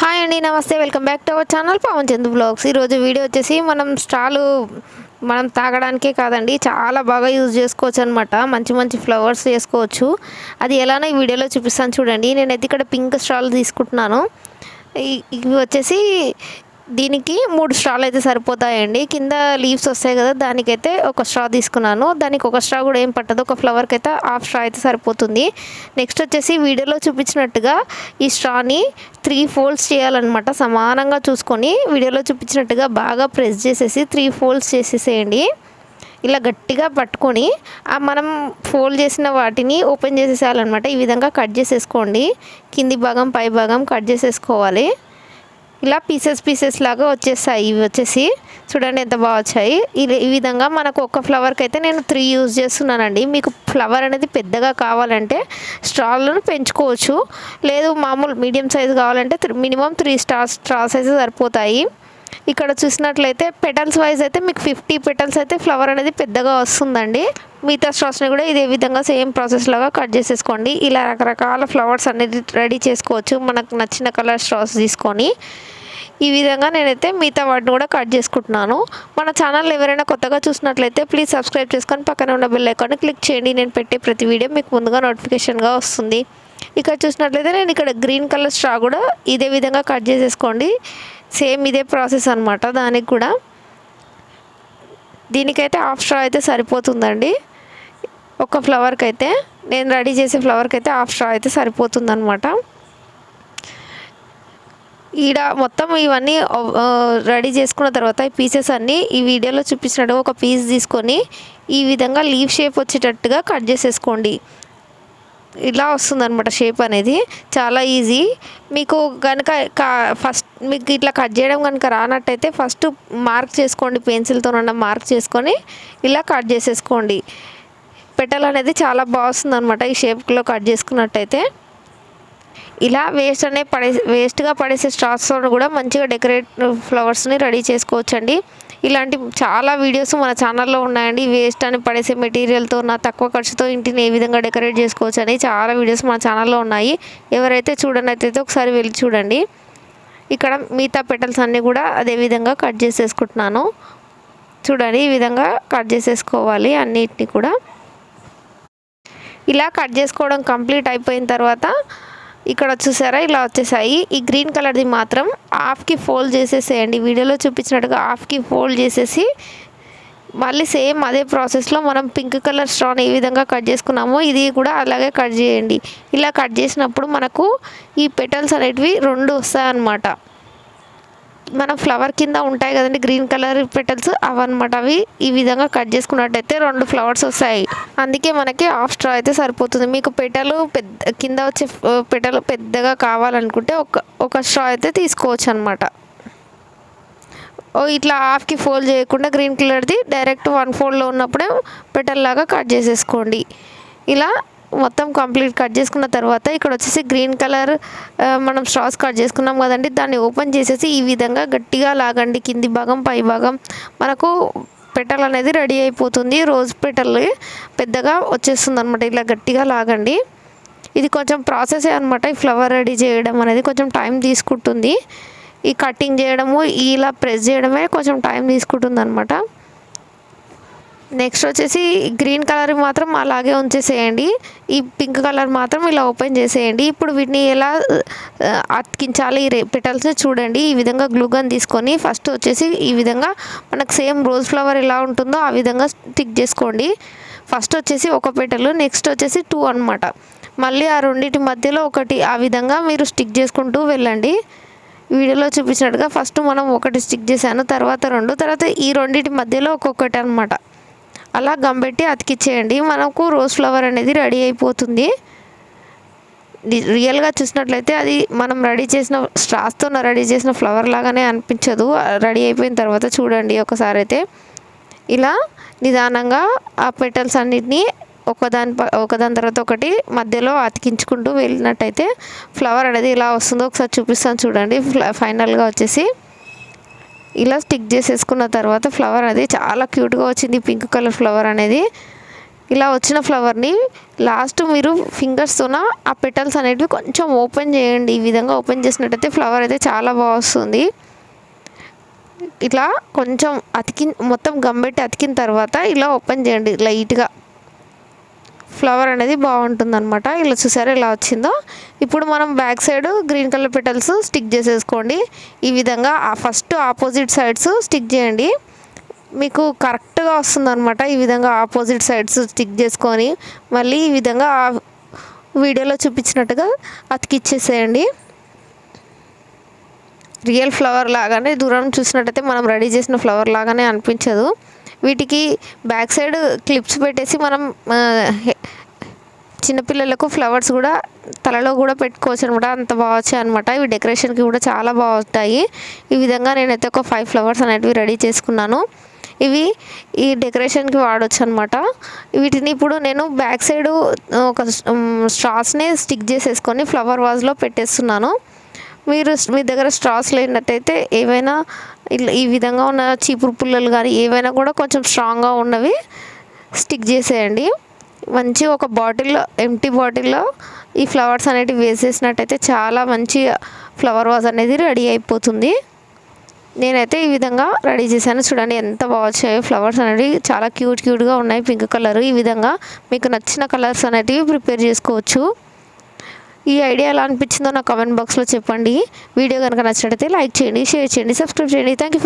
Hi అండి నమస్తే. Welcome back to our channel Pavan Chand blogs. ఈరోజు వీడియో వచ్చేసి మనం స్టాలు మనం తాగడానికే కాదండి చాలా బాగా యూజ్ చేసుకోవచ్చు అనమాట మంచి మంచి ఫ్లవర్స్ చేసుకోవచ్చు. అది ఎలానో ఈ వీడియోలో చూపిస్తాను చూడండి. నేనైతే ఇక్కడ పింక్ స్టాల్ తీసుకుంటున్నాను. ఇవి వచ్చేసి దీనికి మూడు స్ట్రాలు అయితే సరిపోతాయండి. కింద లీవ్స్ వస్తాయి కదా దానికైతే ఒక స్ట్రా తీసుకున్నాను. దానికి ఒక స్ట్రా కూడా ఏం పట్టదు. ఒక ఫ్లవర్కి అయితే హాఫ్ స్ట్రా అయితే సరిపోతుంది. నెక్స్ట్ వచ్చేసి వీడియోలో చూపించినట్టుగా ఈ స్ట్రాని త్రీ ఫోల్డ్స్ చేయాలన్నమాట. సమానంగా చూసుకొని వీడియోలో చూపించినట్టుగా బాగా ప్రెస్ చేసేసి త్రీ ఫోల్డ్స్ చేసేసేయండి. ఇలా గట్టిగా పట్టుకొని ఆ మనం ఫోల్డ్ చేసిన వాటిని ఓపెన్ చేసేసేయాలన్నమాట. ఈ విధంగా కట్ చేసేసుకోండి. కింది భాగం పై భాగం కట్ చేసేసుకోవాలి. ఇలా పీసెస్ పీసెస్ లాగా వచ్చేస్తాయి ఇవి వచ్చేసి చూడండి ఎంత బాగా వచ్చాయి. ఈ విధంగా మనకు ఒక ఫ్లవర్కి అయితే నేను త్రీ యూజ్ చేస్తున్నానండి. మీకు ఫ్లవర్ అనేది పెద్దగా కావాలంటే స్ట్రాలను పెంచుకోవచ్చు. లేదు మామూలు మీడియం సైజ్ కావాలంటే మినిమం త్రీ స్టార్ స్టాల్ సైజు సరిపోతాయి. ఇక్కడ చూసినట్లయితే పెటల్స్ వైజ్ అయితే మీకు ఫిఫ్టీ పెటల్స్ అయితే ఫ్లవర్ అనేది పెద్దగా వస్తుందండి. మిగతా స్ట్రాస్ని కూడా ఇదే విధంగా సేమ్ ప్రాసెస్ లాగా కట్ చేసేసుకోండి. ఇలా రకరకాల ఫ్లవర్స్ అనేది రెడీ చేసుకోవచ్చు. మనకు నచ్చిన కలర్ స్ట్రాస్ తీసుకొని. ఈ విధంగా నేనైతే మిగతా వాటిని కూడా కట్ చేసుకుంటున్నాను. మన ఛానల్ ఎవరైనా కొత్తగా చూసినట్లయితే ప్లీజ్ సబ్స్క్రైబ్ చేసుకొని పక్కన ఉన్న బెల్ ఐకాన్ని క్లిక్ చేయండి. నేను పెట్టే ప్రతి వీడియో మీకు ముందుగా నోటిఫికేషన్గా వస్తుంది. ఇక్కడ చూసినట్లయితే నేను ఇక్కడ గ్రీన్ కలర్ స్ట్రా కూడా ఇదే విధంగా కట్ చేసేసుకోండి. సేమ్ ఇదే ప్రాసెస్ అనమాట దానికి కూడా. దీనికైతే హాఫ్ స్ట్రా అయితే సరిపోతుందండి. ఒక ఫ్లవర్కి అయితే నేను రెడీ చేసే ఫ్లవర్కి అయితే హాఫ్ స్ట్రా అయితే సరిపోతుందనమాట ఈడ మొత్తం ఇవన్నీ రెడీ చేసుకున్న తర్వాత ఈ పీసెస్ అన్నీ ఈ వీడియోలో చూపించినట్టు ఒక పీస్ తీసుకొని ఈ విధంగా లీవ్ షేప్ వచ్చేటట్టుగా కట్ చేసేసుకోండి. ఇలా వస్తుందన్నమాట షేప్ అనేది. చాలా ఈజీ మీకు కనుక ఫస్ట్ మీకు ఇట్లా కట్ చేయడం కనుక రానట్టయితే ఫస్ట్ మార్క్ చేసుకోండి పెన్సిల్తో మార్క్ చేసుకొని ఇలా కట్ చేసేసుకోండి. పెటల్ అనేది చాలా బాగుంది అనమాట ఈ షేప్లో కట్ చేసుకున్నట్టయితే. ఇలా వేస్ట్ అనే పడే వేస్ట్గా పడేసే స్టార్స్తో కూడా మంచిగా డెకరేట్ ఫ్లవర్స్ని రెడీ చేసుకోవచ్చండి. ఇలాంటి చాలా వీడియోస్ మన ఛానల్లో ఉన్నాయండి. వేస్ట్ అని పడేసే మెటీరియల్తో నా తక్కువ ఖర్చుతో ఇంటిని ఏ విధంగా డెకరేట్ చేసుకోవచ్చు అని చాలా వీడియోస్ మన ఛానల్లో ఉన్నాయి. ఎవరైతే చూడనైతే ఒకసారి వెళ్ళి చూడండి. ఇక్కడ మిగతా పెటల్స్ అన్నీ కూడా అదే విధంగా కట్ చేసేసుకుంటున్నాను. చూడండి ఈ విధంగా కట్ చేసేసుకోవాలి అన్నిటిని కూడా. ఇలా కట్ చేసుకోవడం కంప్లీట్ అయిపోయిన తర్వాత ఇక్కడ చూసారా? ఇలా వచ్చేసాయి. ఈ గ్రీన్ కలర్ది మాత్రం హాఫ్కి ఫోల్డ్ చేసేసేయండి. వీడియోలో చూపించినట్టుగా హాఫ్కి ఫోల్డ్ చేసేసి మళ్ళీ సేమ్ అదే ప్రాసెస్లో మనం పింక్ కలర్ స్ట్రాన్ ఏ విధంగా కట్ చేసుకున్నామో ఇది కూడా అలాగే కట్ చేయండి. ఇలా కట్ చేసినప్పుడు మనకు ఈ పెటల్స్ అనేటివి రెండు వస్తాయన్నమాట. మనం ఫ్లవర్ కింద ఉంటాయి కదండి గ్రీన్ కలర్ పెటల్స్ అవన్నమాట. అవి ఈ విధంగా కట్ చేసుకున్నట్టయితే రెండు ఫ్లవర్స్ వస్తాయి. అందుకే మనకి హాఫ్ స్ట్రా అయితే సరిపోతుంది. మీకు పెటలు పెద్ద కింద వచ్చే పెటలు పెద్దగా కావాలనుకుంటే ఒక ఒక స్ట్రా అయితే తీసుకోవచ్చు అనమాట ఓ ఇట్లా హాఫ్కి ఫోల్డ్ చేయకుండా గ్రీన్ కలర్ది డైరెక్ట్ వన్ ఫోల్డ్లో ఉన్నప్పుడే పెటల్ లాగా కట్ చేసేసుకోండి. ఇలా మొత్తం కంప్లీట్ కట్ చేసుకున్న తర్వాత ఇక్కడ వచ్చేసి గ్రీన్ కలర్ మనం స్ట్రాస్ కట్ చేసుకున్నాం కదండి. దాన్ని ఓపెన్ చేసేసి ఈ విధంగా గట్టిగా లాగండి. కింది భాగం పై భాగం. మనకు పెటల్ అనేది రెడీ అయిపోతుంది. రోజ్ పెటల్ పెద్దగా వచ్చేస్తుంది అనమాట ఇలా గట్టిగా లాగండి. ఇది కొంచెం ప్రాసెసే అనమాట ఈ ఫ్లవర్ రెడీ చేయడం అనేది కొంచెం టైం తీసుకుంటుంది. ఈ కటింగ్ చేయడము ఇలా ప్రెస్ చేయడమే కొంచెం టైం తీసుకుంటుంది అనమాట నెక్స్ట్ వచ్చేసి గ్రీన్ కలర్ మాత్రం అలాగే ఉంచేసేయండి. ఈ పింక్ కలర్ మాత్రం ఇలా ఓపెన్ చేసేయండి. ఇప్పుడు వీటిని ఎలా అతికించాలి ఈ పెటల్స్ని చూడండి. ఈ విధంగా గ్లూగన్ తీసుకొని ఫస్ట్ వచ్చేసి ఈ విధంగా మనకు సేమ్ రోజ్ ఫ్లవర్ ఎలా ఉంటుందో ఆ విధంగా స్టిక్ చేసుకోండి. ఫస్ట్ వచ్చేసి ఒక పెటలు నెక్స్ట్ వచ్చేసి టూ అనమాట మళ్ళీ ఆ రెండింటి మధ్యలో ఒకటి ఆ విధంగా మీరు స్టిక్ చేసుకుంటూ వెళ్ళండి. వీడియోలో చూపించినట్టుగా ఫస్ట్ మనం ఒకటి స్టిక్ చేశాను తర్వాత రెండు తర్వాత ఈ రెండింటి మధ్యలో ఒక్కొక్కటి అనమాట అలా గంబెట్టి అతికిచ్చేయండి. మనకు రోజ్ ఫ్లవర్ అనేది రెడీ అయిపోతుంది. రియల్గా చూసినట్లయితే అది మనం రెడీ చేసిన స్ట్రాస్తో రెడీ చేసిన ఫ్లవర్ లాగానే అనిపించదు. రెడీ అయిపోయిన తర్వాత చూడండి ఒకసారి అయితే. ఇలా నిదానంగా ఆ పెటల్స్ అన్నిటినీ ఒకదాని ప- ఒకదాని తర్వాత ఒకటి మధ్యలో అతికించుకుంటూ వెళ్ళినట్టయితే ఫ్లవర్ అనేది ఇలా వస్తుందో ఒకసారి చూపిస్తాను చూడండి. ఫ్ల- ఫైనల్గా వచ్చేసి. ఇలా స్టిక్ చేసేసుకున్న తర్వాత ఫ్లవర్ అనేది చాలా క్యూట్గా వచ్చింది. పింక్ కలర్ ఫ్లవర్ అనేది. ఇలా వచ్చిన ఫ్లవర్ని లాస్ట్ మీరు ఫింగర్స్తోన ఆ పెటల్స్ అనేటివి కొంచెం ఓపెన్ చేయండి. ఈ విధంగా ఓపెన్ చేసినట్టయితే ఫ్లవర్ అయితే చాలా బాగా వస్తుంది. ఇట్లా కొంచెం అతికి మొత్తం గమ్మెట్టి అతికిన తర్వాత ఇలా ఓపెన్ చేయండి. లైట్గా. ఫ్లవర్ అనేది బాగుంటుంది అనమాట ఇలా చూసారా ఇలా వచ్చిందో? ఇప్పుడు మనం back side green colour petals stick చేసేసుకోండి. ఈ విధంగా ఫస్ట్ ఆపోజిట్ సైడ్స్ స్టిక్ చేయండి. మీకు కరెక్ట్గా వస్తుందన్నమాట ఈ విధంగా ఆపోజిట్ సైడ్స్ స్టిక్ చేసుకొని. మళ్ళీ ఈ విధంగా వీడియోలో చూపించినట్టుగా అతికిచ్చేసేయండి. రియల్ ఫ్లవర్ లాగానే దూరం చూసినట్టయితే మనం రెడీ చేసిన ఫ్లవర్ లాగానే అనిపించదు. వీటికి బ్యాక్ సైడ్ క్లిప్స్ పెట్టేసి మనం చిన్నపిల్లలకు ఫ్లవర్స్ కూడా తలలో కూడా పెట్టుకోవచ్చు అనమాట అంత బాగా వచ్చాయి అనమాట ఇవి డెకరేషన్కి కూడా చాలా బాగుంటాయి. ఈ విధంగా నేనైతే ఒక ఫైవ్ ఫ్లవర్స్ అనేటివి రెడీ చేసుకున్నాను. ఇవి ఈ డెకరేషన్కి వాడచ్చు అనమాట వీటిని ఇప్పుడు నేను బ్యాక్ సైడ్ ఒక స్ట్రాస్ని స్టిక్ చేసేసుకొని ఫ్లవర్ వాజ్లో పెట్టేస్తున్నాను. మీరు మీ దగ్గర స్ట్రాస్ లేనట్టయితే ఏవైనా ఈ విధంగా ఉన్న చీపురు పుల్లలు కానీ ఏవైనా కూడా కొంచెం స్ట్రాంగ్గా ఉన్నవి స్టిక్ చేసేయండి. మంచి ఒక బాటిల్లో ఎంటీ బాటిల్లో ఈ ఫ్లవర్స్ అనేటివి వేసేసినట్టయితే చాలా మంచి ఫ్లవర్ వాజ్ అనేది రెడీ అయిపోతుంది. నేనైతే ఈ విధంగా రెడీ చేశాను. చూడండి ఎంత బాగా వచ్చాయో ఫ్లవర్స్ అనేవి. చాలా క్యూట్ క్యూట్గా ఉన్నాయి. పింక్ కలర్ ఈ విధంగా. మీకు నచ్చిన కలర్స్ అనేటివి ప్రిపేర్ చేసుకోవచ్చు. ఈ ఐడియా ఎలా అనిపించిందో నా కామెంట్ బాక్స్లో చెప్పండి. వీడియో కనుక నచ్చినట్టయితే లైక్ చేయండి షేర్ చేయండి సబ్స్క్రైబ్ చేయండి. Thank you